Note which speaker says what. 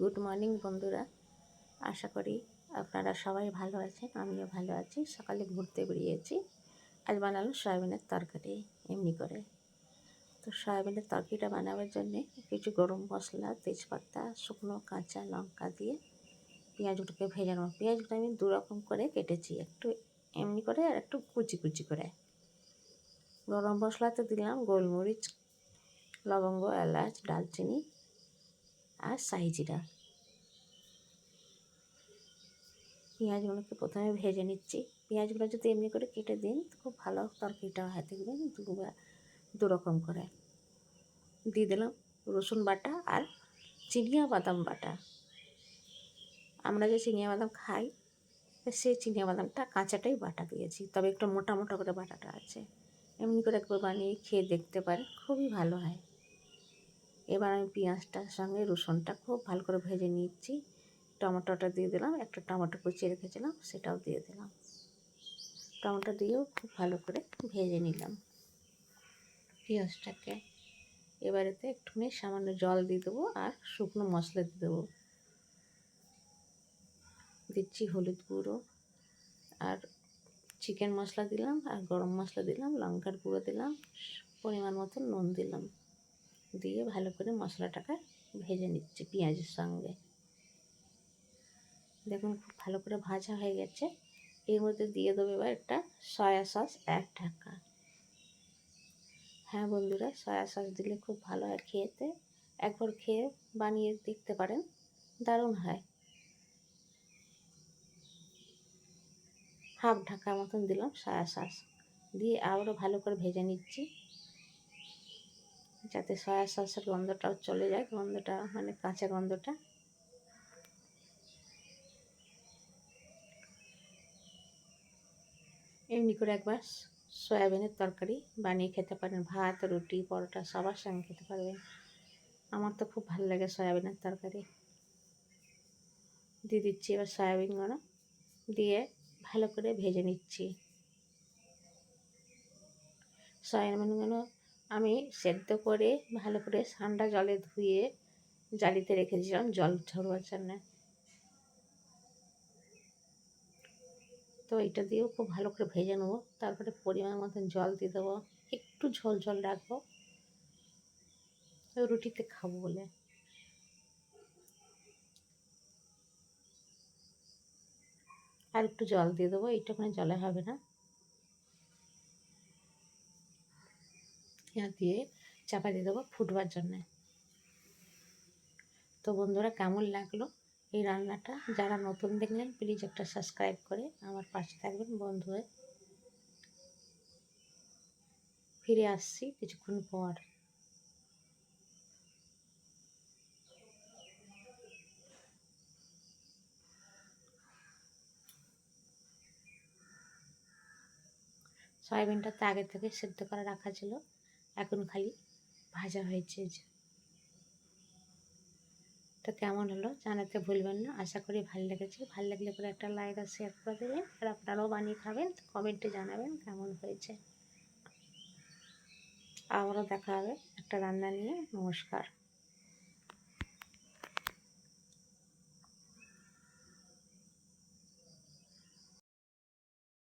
Speaker 1: Good morning বন্ধুরা। আশা করি আপনারা সবাই ভালো আছেন, আমিও ভালো আছি। সকালে ঘুরতে বেরিয়েছি। আজ বানালো সয়াবিনের তরকারি, এমনি করে। তো সয়াবিনের তরকারিটা বানাবার জন্যে কিছু গরম মশলা, তেজপাতা, শুকনো কাঁচা লঙ্কা দিয়ে পেঁয়াজগুলোকে ভেজে নেব। পেঁয়াজগুলো আমি দু রকম করে কেটেছি, একটু এমনি করে আর একটু কুচি কুচি করে। গরম মশলাতে দিলাম গোলমরিচ, লবঙ্গ, এলাচ, ডালচিনি আর সাইজিরা পেঁয়াজগুলোকে প্রথমে ভেজে নিচ্ছি। পেঁয়াজগুলো যদি এমনি করে কেটে দিন খুব ভালো তরকারিটা হয় দেখবেন দুবার দু রকম করে। দিয়ে দিলাম রসুন বাটা আর চিনিয়া বাদাম বাটা। আমরা যে চিনিয়া বাদাম খাই সেই চিনিয়া বাদামটা কাঁচাটাই বাটা দিয়েছি। তবে একটু মোটা মোটা করে বাটাটা আছে। এমনি করে একবার বানিয়ে খেয়ে দেখতে পারেন, খুবই ভালো হয়। এবার আমি পেঁয়াজটার সঙ্গে রসুনটা খুব ভালো করে ভেজে নিচ্ছি। টমেটোটা দিয়ে দিলাম, একটা টমেটো কুচিয়ে রেখেছিলাম, সেটাও দিয়ে দিলাম। টমেটো দিয়েও খুব ভালো করে ভেজে নিলাম। পেঁয়াজটাকে এবারেতে একটুখানি সামান্য জল দিয়ে দেবো আর শুকনো মশলা দিয়ে দেবো। দিচ্ছি হলুদ গুঁড়ো আর চিকেন মশলা দিলাম আর গরম মশলা দিলাম, লঙ্কার গুঁড়ো দিলাম, পরিমাণ মতো নুন দিলাম। দিয়ে ভালো করে মশলাটাকে ভেজে নিচ্ছি পেঁয়াজের সঙ্গে। দেখুন খুব ভালো করে ভাজা হয়ে গেছে। এর মধ্যে দিয়ে দেবো এবার একটা সয়া সস এক ঢাকা। হ্যাঁ বন্ধুরা, সয়া সস দিলে খুব ভালো হয় খেয়েতে একবার খেয়ে বানিয়ে দেখতে পারেন, দারুণ হয়। হাফ ঢাকা মতন দিলাম সয়া সস। দিয়ে আবারও ভালো করে ভেজে নিচ্ছি। যাতে সয়া সসের গন্ধটাও চলে যায়, গন্ধটা মানে কাঁচা গন্ধটা। এমনি করে একবার সয়াবিনের তরকারি বানিয়ে খেতে পারেন। ভাত, রুটি, পরোটা, সবার সঙ্গে খেতে পারবেন। আমার তো খুব ভালো লাগে সয়াবিনের তরকারি। দিয়ে দিচ্ছি এবার সয়াবিনগুলো দিয়ে ভালো করে ভেজে নিচ্ছি। সয়াবিনগুলো আমি সেদ্ধ করে ভালো করে ঠান্ডা জলে ধুয়ে জালিতে রেখেছিলাম জল ঝরবার জন্য। তো এটা দিয়েও খুব ভালো করে ভেজে নেব, তারপরে পরিমাণ মতন জল দিয়ে দেবো, একটু ঝোল ঝোল রাখব। রুটিতে খাব বলে। আর একটু জল দিয়ে দেবো এইটুখানি জলে হবে না। দিয়ে চাপা দিয়ে দেবো ফুটবার জন্যে। তো বন্ধুরা, কেমন লাগল এই রান্নাটা? যারা নতুন দেখলেন প্লিজ একটা সাবস্ক্রাইব করে আমার পাশে থাকবেন বন্ধু হয়ে ফিরে আসছি কিছুক্ষণ পর। সয়াবিনটা তো আগে থেকে সেদ্ধ করে রাখা ছিল। এখন খালি ভাজা হয়েছে তো কেমন হলো জানাতে ভুলবেন না। আশা করি ভালো লেগেছে। ভালো লাগলে পরে একটা লাইক আর শেয়ার করে দেবেন। আর আপনারাও বানিয়ে খাবেন। কমেন্টে জানাবেন কেমন হয়েছে। আবারও দেখা হবে একটা রান্না নিয়ে। নমস্কার।